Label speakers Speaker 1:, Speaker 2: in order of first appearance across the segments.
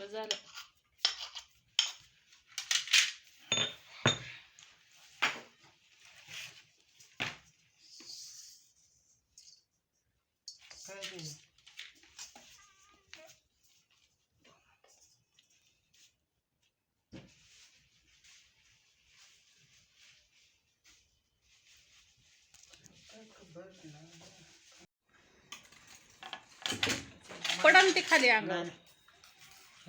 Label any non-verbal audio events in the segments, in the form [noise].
Speaker 1: बस झालं पडन
Speaker 2: दिखा दिया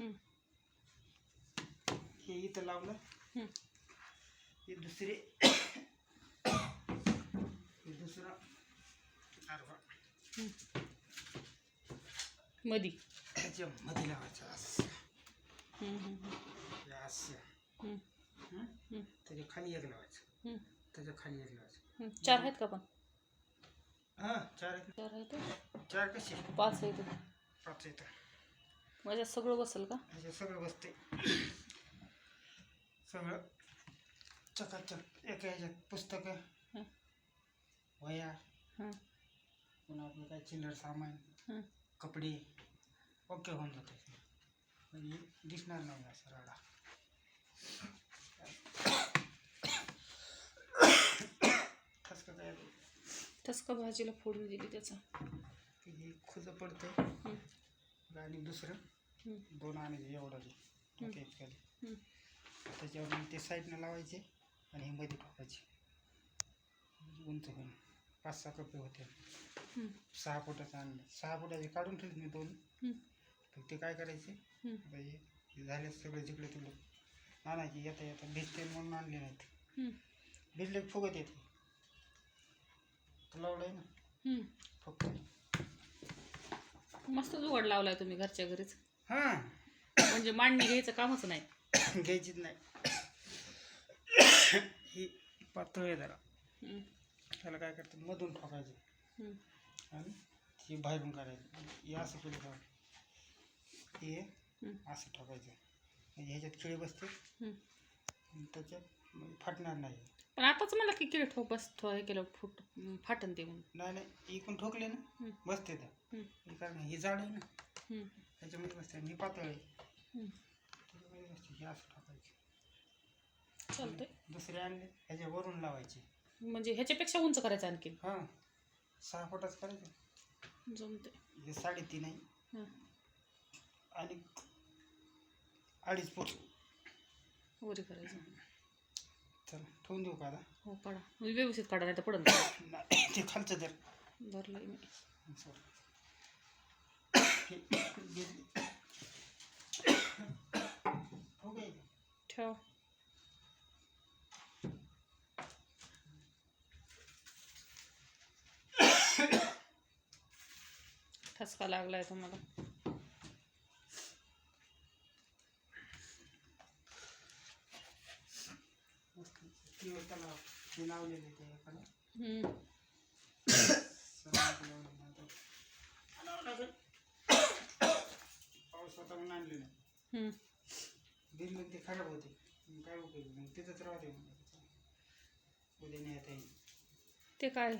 Speaker 2: हे इथं लावलं
Speaker 1: हे
Speaker 2: दुसरे दुसरा
Speaker 1: मधी
Speaker 2: मधी लावायचं असं त्याच्या खाली एक लावायचं
Speaker 1: अच्छा। हम्म।
Speaker 2: त्याच्या तो खाली एक लावायचं
Speaker 1: अच्छा। हम्म। चार आहेत का पण
Speaker 2: हां चार आहेत
Speaker 1: चार आहेत
Speaker 2: चार कसे
Speaker 1: पाच आहेत
Speaker 2: पाच आहेत
Speaker 1: मजा सगल बसेल का
Speaker 2: सग बसते चकाचक वया चिल्लर सामान कपडे ओके होऊन जाते म्हणजे दिसणार ठसका
Speaker 1: भाजीला फोड़ दी त्याचा
Speaker 2: पड़ते दुसर दोन आणायचे एवढं
Speaker 1: ओके
Speaker 2: खाली त्याच्यावर मग ते साईडनं लावायचे आणि हे मध्ये टाकायचे उंच करून पाच सहा कपडे होते सहा फुटाचं आणलं सहा फुटाचे काढून ठेवले मी दोन ते काय करायचे
Speaker 1: हे
Speaker 2: झाले सगळे जिकडे तिकडे आणायचे येता येता भिजते म्हणून आणले नाहीत भिजले फुगत येते लावलंय ना फक्त
Speaker 1: मस्त जुगाड लावलाय तुम्ही घरच्या घरीच म्हणजे मांडणी घ्यायचं कामच नाही
Speaker 2: घ्यायचीच नाही ही पातळ आहे जरा त्याला काय करते मधून ठोकायचं आणि ही बाहेरून काढायची हे असं केलं हे असं ठोकायचं म्हणजे ह्याच्यात खिळी बसते त्याच्यात म्हणजे फाटणार नाही
Speaker 1: पण आताच मला की किळ ठोक बस हे केलं फुट फाटन ते म्हणून
Speaker 2: नाही नाही इकून ठोकले ना बसते त्या कारण हे जाड आहे ना त्याच्यामध्ये बसते ही पातळ आहे त्याच्यामध्ये बसते ही असं
Speaker 1: टाकायची
Speaker 2: दुसरे आणले ह्याच्यावरून वरून
Speaker 1: म्हणजे ह्याच्यापेक्षा उंच करायचं आणखी
Speaker 2: हां सहा फुटाच करायचं
Speaker 1: जमते
Speaker 2: हे साडेतीन आहे आणि अडीच फुट
Speaker 1: वरी करायचं
Speaker 2: चल ठेवून देऊ का आता
Speaker 1: हो काढा म्हणजे व्यवस्थित काढा नाही तर
Speaker 2: पडलं [coughs] ते खालचं तर
Speaker 1: धरलं मी ठेव ठसका लागलाय तुम्हाला
Speaker 2: लावलेले ते बिल मग ते खराब होते काय उपयोग मग तिथंच राहते मग उद्या नाही येता येईल
Speaker 1: ते काय